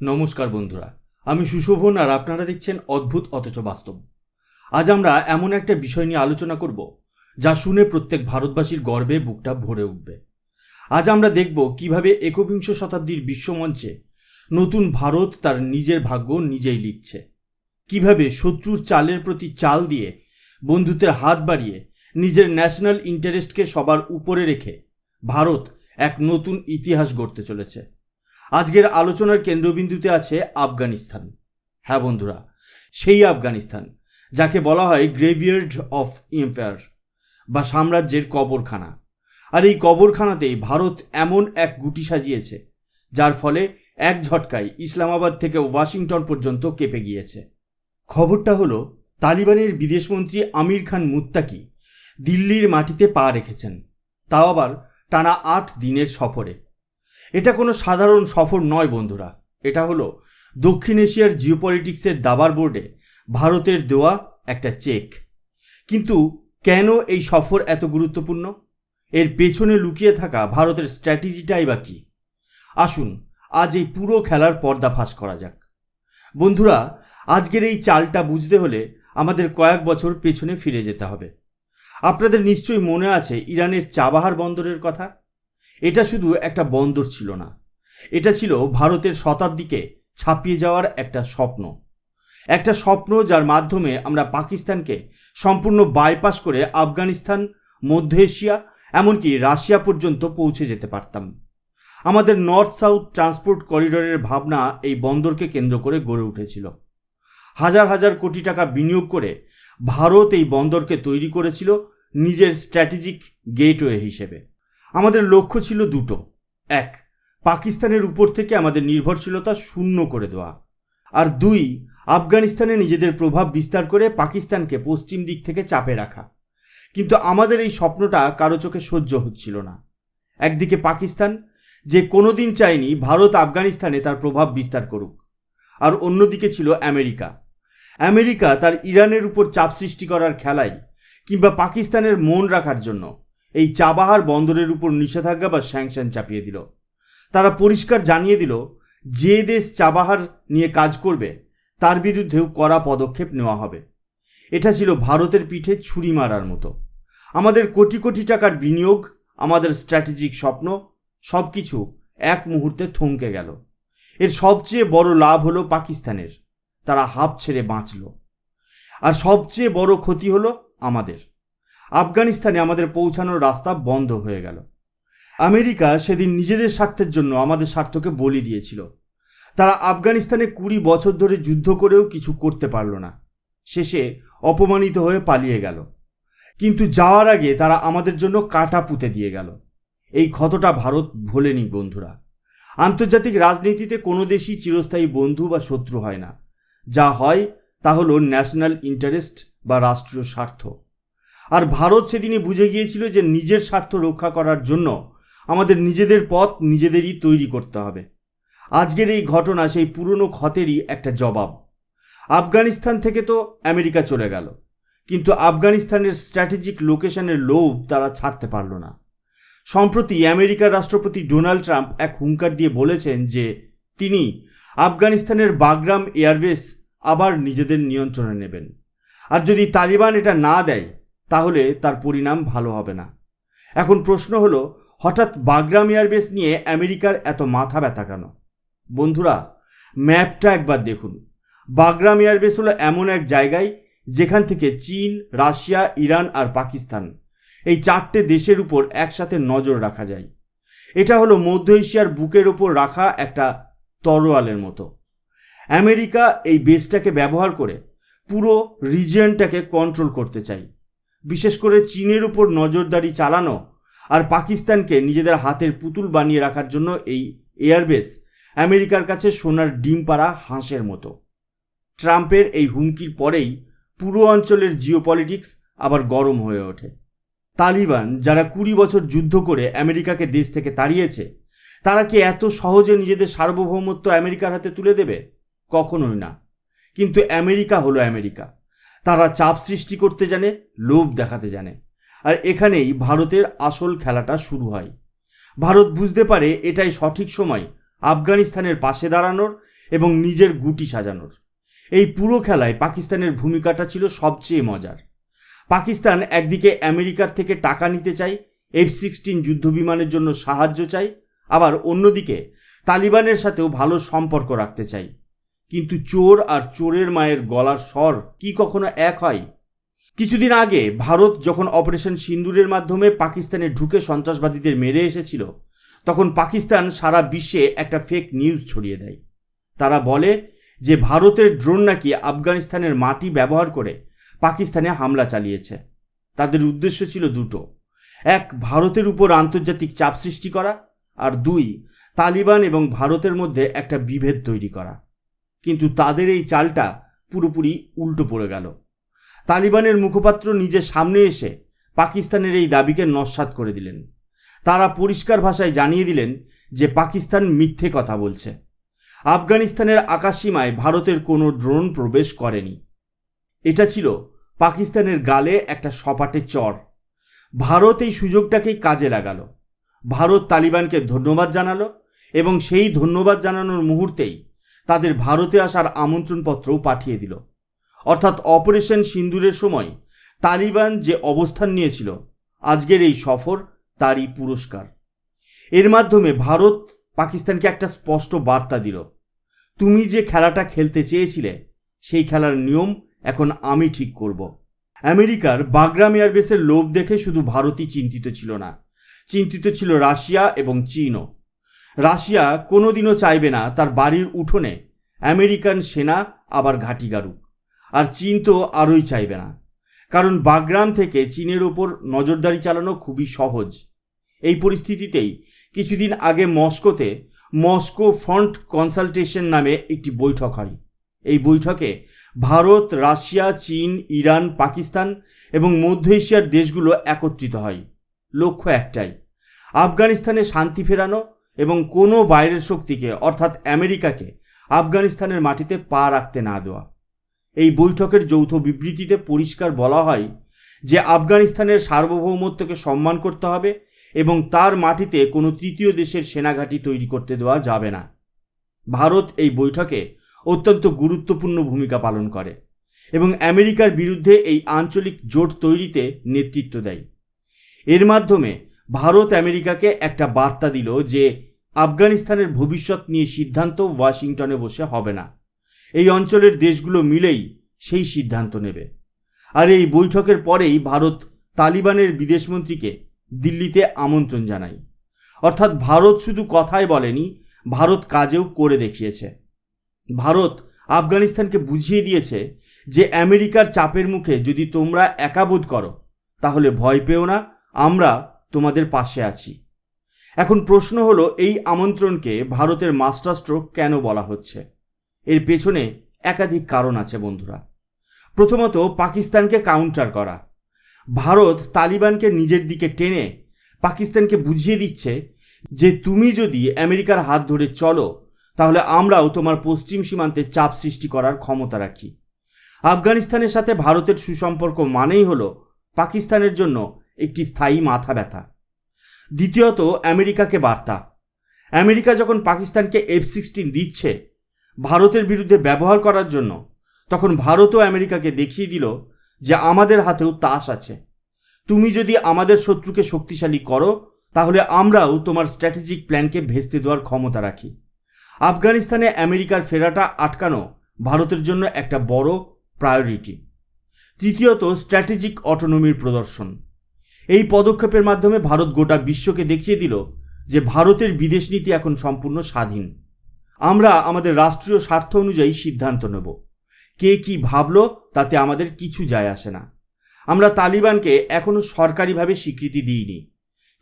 নমস্কার বন্ধুরা, আমি সুশোভন আর আপনারা দেখছেন অদ্ভুত অথচ বাস্তব। আজ আমরা এমন একটা বিষয় নিয়ে আলোচনা করব, যা শুনে প্রত্যেক ভারতবাসীর গর্বে বুকটা ভরে উঠবে। আজ আমরা দেখব কীভাবে একবিংশ শতাব্দীর বিশ্বমঞ্চে নতুন ভারত তার নিজের ভাগ্য নিজেই লিখছে। কীভাবে শত্রুর চালের প্রতি চাল দিয়ে বন্ধুত্বের হাত বাড়িয়ে নিজের ন্যাশনাল ইন্টারেস্টকে সবার উপরে রেখে ভারত এক নতুন ইতিহাস গড়তে চলেছে। আজকের আলোচনার কেন্দ্রবিন্দুতে আছে আফগানিস্তান। হ্যাঁ বন্ধুরা, সেই আফগানিস্তান, যাকে বলা হয় গ্রেভিয়ার্ড অফ এম্পায়ার বা সাম্রাজ্যের কবরখানা। আর এই কবরখানাতেই ভারত এমন এক গুটি সাজিয়েছে, যার ফলে এক ঝটকায় ইসলামাবাদ থেকে ওয়াশিংটন পর্যন্ত কেঁপে গিয়েছে। খবরটা হলো, তালিবানের বিদেশমন্ত্রী আমির খান মুত্তাকি দিল্লির মাটিতে পা রেখেছেন, তাও আবার টানা আট দিনের সফরে। এটা কোনো সাধারণ সফর নয়, বন্ধুরা। এটা হলো দক্ষিণ এশিয়ার জিওপলিটিক্সের দাবার বোর্ডে ভারতের দেওয়া একটা চেক। কিন্তু কেন এই সফর এত গুরুত্বপূর্ণ? এর পেছনে লুকিয়ে থাকা ভারতের স্ট্র্যাটেজিটাই বা কী? আসুন, আজ এই পুরো খেলার পর্দা ফাঁস করা যাক। বন্ধুরা, আজকের এই চালটা বুঝতে হলে আমাদের কয়েক বছর পেছনে ফিরে যেতে হবে। আপনাদের নিশ্চয়ই মনে আছে ইরানের চাবাহার বন্দরের কথা? এটা শুধু একটা বন্দর ছিল না। এটা ছিল ভারতের শতাব্দীকে ছাপিয়ে যাওয়ার একটা স্বপ্ন। একটা স্বপ্ন যার মাধ্যমে আমরা পাকিস্তানকে সম্পূর্ণ বাইপাস করে আফগানিস্তান, মধ্য এশিয়া, এমনকি রাশিয়া পর্যন্ত পৌঁছে যেতে পারতাম। আমাদের নর্থ সাউথ ট্রান্সপোর্ট করিডোরের ভাবনা এই বন্দরকে কেন্দ্র করে গড়ে উঠেছিল। হাজার হাজার কোটি টাকা বিনিয়োগ করে ভারত এই বন্দরকে তৈরি করেছিল নিজের স্ট্র্যাটেজিক গেটওয়ে হিসেবে। আমাদের লক্ষ্য ছিল দুটো। এক, পাকিস্তানের উপর থেকে আমাদের নির্ভরশীলতা শূন্য করে দেওয়া। আর দুই, আফগানিস্তানে নিজেদের প্রভাব বিস্তার করে পাকিস্তানকে পশ্চিম দিক থেকে চাপে রাখা। কিন্তু আমাদের এই স্বপ্নটা কারও চোখে সহ্য হচ্ছিল না। একদিকে পাকিস্তান, যে কোনোদিন চায়নি ভারত আফগানিস্তানে তার প্রভাব বিস্তার করুক। আর অন্যদিকে ছিল আমেরিকা। আমেরিকা তার ইরানের উপর চাপ সৃষ্টি করার খেলায় কিংবা পাকিস্তানের মন রাখার জন্য এই চাবাহার বন্দরের উপর নিষেধাজ্ঞা বা স্যাংশন চাপিয়ে দিল। তারা পরিষ্কার জানিয়ে দিল, যে দেশ চাবাহার নিয়ে কাজ করবে, তার বিরুদ্ধেও কড়া পদক্ষেপ নেওয়া হবে। এটা ছিল ভারতের পিঠে ছুরি মারার মতো। আমাদের কোটি কোটি টাকার বিনিয়োগ, আমাদের স্ট্র্যাটেজিক স্বপ্ন সব কিছু এক মুহূর্তে থমকে গেল। এর সবচেয়ে বড় লাভ হলো পাকিস্তানের। তারা হাফ ছেড়ে বাঁচল। আর সবচেয়ে বড় ক্ষতি হলো আমাদের। আফগানিস্তানে আমাদের পৌঁছানোর রাস্তা বন্ধ হয়ে গেল। আমেরিকা সেদিন নিজেদের স্বার্থের জন্য আমাদের স্বার্থকে বলি দিয়েছিল। তারা আফগানিস্তানে কুড়ি বছর ধরে যুদ্ধ করেও কিছু করতে পারল না। শেষে অপমানিত হয়ে পালিয়ে গেল। কিন্তু যাওয়ার আগে তারা আমাদের জন্য কাটা পুঁতে দিয়ে গেল। এই ক্ষতটা ভারত ভোলেনি বন্ধুরা। আন্তর্জাতিক রাজনীতিতে কোনো দেশই চিরস্থায়ী বন্ধু বা শত্রু হয় না। যা হয় তা হলো ন্যাশনাল ইন্টারেস্ট বা রাষ্ট্রীয় স্বার্থ। আর ভারত সেদিনই বুঝে গিয়েছিল যে নিজের স্বার্থ রক্ষা করার জন্য আমাদের নিজেদের পথ নিজেদেরই তৈরি করতে হবে। আজকের এই ঘটনা সেই পুরনো ক্ষতেরই একটা জবাব। আফগানিস্তান থেকে তো আমেরিকা চলে গেল, কিন্তু আফগানিস্তানের স্ট্র্যাটেজিক লোকেশনের লোভ তারা ছাড়তে পারল না। সম্প্রতি আমেরিকার রাষ্ট্রপতি ডোনাল্ড ট্রাম্প এক হুঙ্কার দিয়ে বলেছেন যে তিনি আফগানিস্তানের বাগরাম এয়ারবেস আবার নিজেদের নিয়ন্ত্রণে নেবেন। আর যদি তালিবান এটা না দেয় তাহলে তার পরিণাম ভালো হবে না। এখন প্রশ্ন হলো, হঠাৎ বাগরাম এয়ারবেস নিয়ে আমেরিকার এত মাথা ব্যথা কেন? বন্ধুরা, ম্যাপটা একবার দেখুন। বাগরাম এয়ারবেস হলো এমন এক জায়গায় যেখান থেকে চীন, রাশিয়া, ইরান আর পাকিস্তান এই চারটে দেশের উপর একসাথে নজর রাখা যায়। এটা হলো মধ্য এশিয়ার বুকের ওপর রাখা একটা তরোয়ালের মতো। আমেরিকা এই বেসটাকে ব্যবহার করে পুরো রিজিয়নটাকে কন্ট্রোল করতে চাই বিশেষ করে চীনের উপর নজরদারি চালানো আর পাকিস্তানকে নিজেদের হাতের পুতুল বানিয়ে রাখার জন্য এই এয়ারবেস আমেরিকার কাছে সোনার ডিম পাড়া হাঁসের মতো। ট্রাম্পের এই হুমকির পরেই পুরো অঞ্চলের জিওপলিটিক্স আবার গরম হয়ে ওঠে। তালিবান, যারা কুড়ি বছর যুদ্ধ করে আমেরিকাকে দেশ থেকে তাড়িয়েছে, তারা কি এত সহজে নিজেদের সার্বভৌমত্ব আমেরিকার হাতে তুলে দেবে? কখনোই না। কিন্তু আমেরিকা হলো আমেরিকা। তারা চাপ সৃষ্টি করতে জানে, লোভ দেখাতে জানে। আর এখানেই ভারতের আসল খেলাটা শুরু হয়। ভারত বুঝতে পারে এটাই সঠিক সময় আফগানিস্তানের পাশে দাঁড়ানোর এবং নিজের গুটি সাজানোর। এই পুরো খেলায় পাকিস্তানের ভূমিকাটা ছিল সবচেয়ে মজার। পাকিস্তান একদিকে আমেরিকার থেকে টাকা নিতে চায়, এফ সিক্সটিন যুদ্ধবিমানের জন্য সাহায্য চাই আবার অন্যদিকে তালিবানের সাথেও ভালো সম্পর্ক রাখতে চাই কিন্তু চোর আর চোরের মায়ের গলার স্বর কি কখনো এক হয়? কিছুদিন আগে ভারত যখন অপারেশন সিন্দুরের মাধ্যমে পাকিস্তানে ঢুকে সন্ত্রাসবাদীদের মেরে এসেছিল, তখন পাকিস্তান সারা বিশ্বে একটা ফেক নিউজ ছড়িয়ে দেয়। তারা বলে যে ভারতের ড্রোন নাকি আফগানিস্তানের মাটি ব্যবহার করে পাকিস্তানে হামলা চালিয়েছে। তাদের উদ্দেশ্য ছিল দুটো। এক, ভারতের উপর আন্তর্জাতিক চাপ সৃষ্টি করা। আর দুই, তালিবান এবং ভারতের মধ্যে একটা বিভেদ তৈরি করা। কিন্তু তাদের এই চালটা পুরোপুরি উল্টো পড়ে গেল। তালিবানের মুখপাত্র নিজের সামনে এসে পাকিস্তানের এই দাবিকে নস্বাত করে দিলেন। তারা পরিষ্কার ভাষায় জানিয়ে দিলেন যে পাকিস্তান মিথ্যে কথা বলছে। আফগানিস্তানের আকাশসীমায় ভারতের কোনো ড্রোন প্রবেশ করেনি। এটা ছিল পাকিস্তানের গালে একটা সপাটে চর। ভারত এই সুযোগটাকেই কাজে লাগালো। ভারত তালিবানকে ধন্যবাদ জানালো এবং সেই ধন্যবাদ জানানোর মুহূর্তেই তাদের ভারতে আসার আমন্ত্রণপত্রও পাঠিয়ে দিল। অর্থাৎ অপারেশন সিন্দুরের সময় তালিবান যে অবস্থান নিয়েছিল, আজকের এই সফর তারই পুরস্কার। এর মাধ্যমে ভারত পাকিস্তানকে একটা স্পষ্ট বার্তা দিল। তুমি যে খেলাটা খেলতে চেয়েছিলে, সেই খেলার নিয়ম এখন আমি ঠিক করব। আমেরিকার বাগরাম এয়ারবেসের লোভ দেখে শুধু ভারতই চিন্তিত ছিল না। চিন্তিত ছিল রাশিয়া এবং চীনও। রাশিয়া কোনোদিনও চাইবে না তার বাড়ির উঠোনে আমেরিকান সেনা আবার ঘাঁটি গাড়ুক। আর চীন তো আরই চাইবে না। কারণ বাগরাম থেকে চীনের ওপর নজরদারি চালানো খুবই সহজ। এই পরিস্থিতিতেই কিছুদিন আগে মস্কোতে মস্কো ফ্রন্ট কনসালটেশন নামে একটি বৈঠক হয়। এই বৈঠকে ভারত, রাশিয়া, চীন, ইরান, পাকিস্তান এবং মধ্য এশিয়ার দেশগুলো একত্রিত হয়। লক্ষ্য একটাই, আফগানিস্তানে শান্তি ফেরানো এবং কোনো বাইরের শক্তিকে, অর্থাৎ আমেরিকাকে, আফগানিস্তানের মাটিতে পা রাখতে না দেওয়া। এই বৈঠকের যৌথ বিবৃতিতে পরিষ্কার বলা হয় যে আফগানিস্তানের সার্বভৌমত্বকে সম্মান করতে হবে এবং তার মাটিতে কোনো তৃতীয় দেশের সেনাঘাঁটি তৈরি করতে দেওয়া যাবে না। ভারত এই বৈঠকে অত্যন্ত গুরুত্বপূর্ণ ভূমিকা পালন করে এবং আমেরিকার বিরুদ্ধে এই আঞ্চলিক জোট তৈরিতে নেতৃত্ব দেয়। এর মাধ্যমে ভারত আমেরিকাকে একটা বার্তা দিল যে আফগানিস্তানের ভবিষ্যৎ নিয়ে সিদ্ধান্ত ওয়াশিংটনে বসে হবে না। এই অঞ্চলের দেশগুলো মিলেই সেই সিদ্ধান্ত নেবে। আর এই বৈঠকের পরেই ভারত তালিবানের বিদেশমন্ত্রীকে দিল্লিতে আমন্ত্রণ জানায়। অর্থাৎ ভারত শুধু কথাই বলেনি, ভারত কাজেও করে দেখিয়েছে। ভারত আফগানিস্তানকে বুঝিয়ে দিয়েছে যে আমেরিকার চাপের মুখে যদি তোমরা একাবোধ করো, তাহলে ভয় পেও না, আমরা তোমাদের পাশে আছি। এখন প্রশ্ন হলো, এই আমন্ত্রণকে ভারতের মাস্টার স্ট্রোক কেন বলা হচ্ছে? এর পেছনে একাধিক কারণ আছে বন্ধুরা। প্রথমত, পাকিস্তানকে কাউন্টার করা। ভারত তালিবানকে নিজের দিকে টেনে পাকিস্তানকে বুঝিয়ে দিচ্ছে যে, তুমি যদি আমেরিকার হাত ধরে চলো, তাহলে আমরাও তোমার পশ্চিম সীমান্তে চাপ সৃষ্টি করার ক্ষমতা রাখি। আফগানিস্তানের সাথে ভারতের সুসম্পর্ক মানেই হলো, পাকিস্তানের জন্য একটি স্থায়ী মাথা ব্যথা। দ্বিতীয়ত, আমেরিকাকে বার্তা। আমেরিকা যখন পাকিস্তানকে এফ সিক্সটিন দিচ্ছে, ভারতের বিরুদ্ধে ব্যবহার করার জন্য, তখন ভারতও আমেরিকাকে দেখিয়ে দিল যে আমাদের হাতেও তাস আছে। তুমি যদি আমাদের শত্রুকে শক্তিশালী করো, তাহলে আমরাও তোমার স্ট্র্যাটেজিক প্ল্যানকে ভেস্তে দেওয়ার ক্ষমতা রাখি। আফগানিস্তানে আমেরিকার ফেরাটা আটকানো ভারতের জন্য একটা বড় প্রায়োরিটি তৃতীয়ত স্ট্র্যাটেজিক অটোনমির প্রদর্শন। এই পদক্ষেপের মাধ্যমে ভারত গোটা বিশ্বকে দেখিয়ে দিল যে ভারতের বিদেশ নীতি এখন সম্পূর্ণ স্বাধীন। আমরা আমাদের রাষ্ট্রীয় স্বার্থ অনুযায়ী সিদ্ধান্ত নেব। কে কি ভাবলো তাতে আমাদের কিছু যায় আসে না। আমরা তালিবানকে এখনও সরকারিভাবে স্বীকৃতি দিইনি।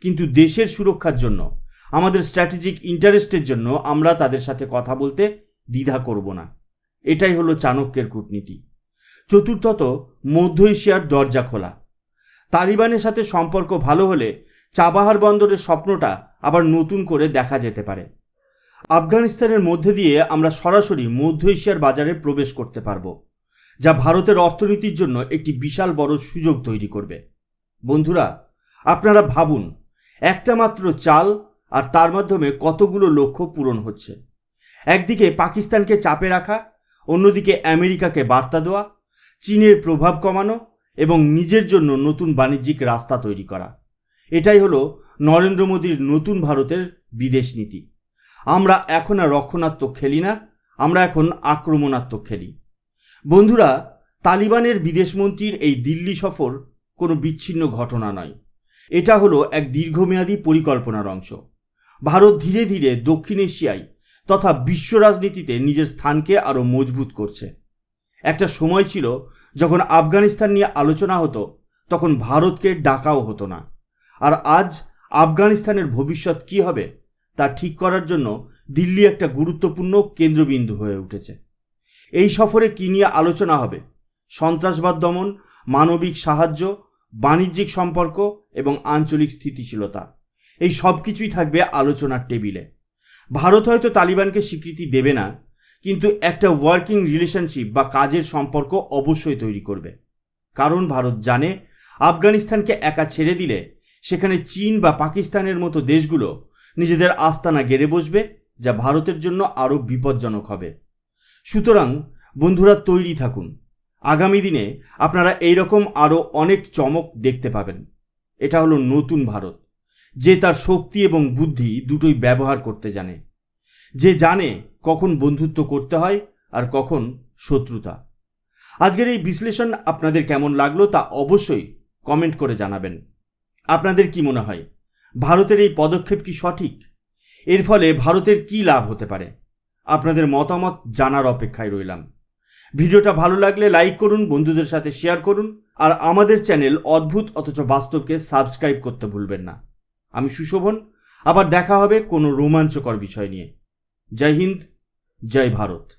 কিন্তু দেশের সুরক্ষার জন্য, আমাদের স্ট্র্যাটেজিক ইন্টারেস্টের জন্য আমরা তাদের সাথে কথা বলতে দ্বিধা করব না। এটাই হলো চাণক্যের কূটনীতি। চতুর্থত, মধ্য এশিয়ার দরজা খোলা। তালিবানের সাথে সম্পর্ক ভালো হলে চাবাহার বন্দরের স্বপ্নটা আবার নতুন করে দেখা যেতে পারে। আফগানিস্তানের মধ্যে দিয়ে আমরা সরাসরি মধ্য এশিয়ার বাজারে প্রবেশ করতে পারব, যা ভারতের অর্থনীতির জন্য একটি বিশাল বড় সুযোগ তৈরি করবে। বন্ধুরা, আপনারা ভাবুন, একটা মাত্র চাল আর তার মাধ্যমে কতগুলো লক্ষ্য পূরণ হচ্ছে। একদিকে পাকিস্তানকে চাপে রাখা, অন্যদিকে আমেরিকাকে বার্তা দেওয়া, চীনের প্রভাব কমানো এবং নিজের জন্য নতুন বাণিজ্যিক রাস্তা তৈরি করা। এটাই হলো নরেন্দ্র মোদীর নতুন ভারতের বিদেশ নীতি। আমরা এখন আর রক্ষণাত্মক খেলি না, আমরা এখন আক্রমণাত্মক খেলি। বন্ধুরা, তালিবানের বিদেশমন্ত্রীর এই দিল্লি সফর কোনো বিচ্ছিন্ন ঘটনা নয়। এটা হলো এক দীর্ঘমেয়াদী পরিকল্পনার অংশ। ভারত ধীরে ধীরে দক্ষিণ এশিয়ায় তথা বিশ্ব রাজনীতিতে নিজের স্থানকে আরও মজবুত করছে। একটা সময় ছিল যখন আফগানিস্তান নিয়ে আলোচনা হতো, তখন ভারতকে ডাকাও হতো না। আর আজ আফগানিস্তানের ভবিষ্যৎ কি হবে, তা ঠিক করার জন্য দিল্লি একটা গুরুত্বপূর্ণ কেন্দ্রবিন্দু হয়ে উঠেছে। এই সফরে কী নিয়ে আলোচনা হবে? সন্ত্রাসবাদ দমন, মানবিক সাহায্য, বাণিজ্যিক সম্পর্ক এবং আঞ্চলিক স্থিতিশীলতা। এই সব কিছুই থাকবে আলোচনার টেবিলে। ভারত হয়তো তালিবানকে স্বীকৃতি দেবে না কিন্তু একটা ওয়ার্কিং রিলেশনশিপ বা কাজের সম্পর্ক অবশ্যই তৈরি করবে। কারণ ভারত জানে, আফগানিস্তানকে একা ছেড়ে দিলে সেখানে চীন বা পাকিস্তানের মতো দেশগুলো নিজেদের আস্তানা গেড়ে বসবে, যা ভারতের জন্য আরও বিপজ্জনক হবে। সুতরাং বন্ধুরা, তৈরি থাকুন। আগামী দিনে আপনারা এইরকম আরও অনেক চমক দেখতে পাবেন। এটা হলো নতুন ভারত, যে তার শক্তি এবং বুদ্ধি দুটোই ব্যবহার করতে জানে। যে জানে কখন বন্ধুত্ব করতে হয় আর কখন শত্রুতা। আজকের এই বিশ্লেষণ আপনাদের কেমন লাগল তা অবশ্যই কমেন্ট করে জানাবেন। আপনাদের কি মনে হয়? ভারতের এই পদক্ষেপ কি সঠিক? এর ফলে ভারতের কি লাভ হতে পারে? আপনাদের মতামত জানার অপেক্ষায় রইলাম। ভিডিওটা ভালো লাগলে লাইক করুন, বন্ধুদের সাথে শেয়ার করুন আর আমাদের চ্যানেল অদ্ভুত অথচ বাস্তবকে সাবস্ক্রাইব করতে ভুলবেন না। আমি সুশোভন, আবার দেখা হবে কোনো রোমাঞ্চকর বিষয় নিয়ে। জয় হিন্দ জয় ভারত।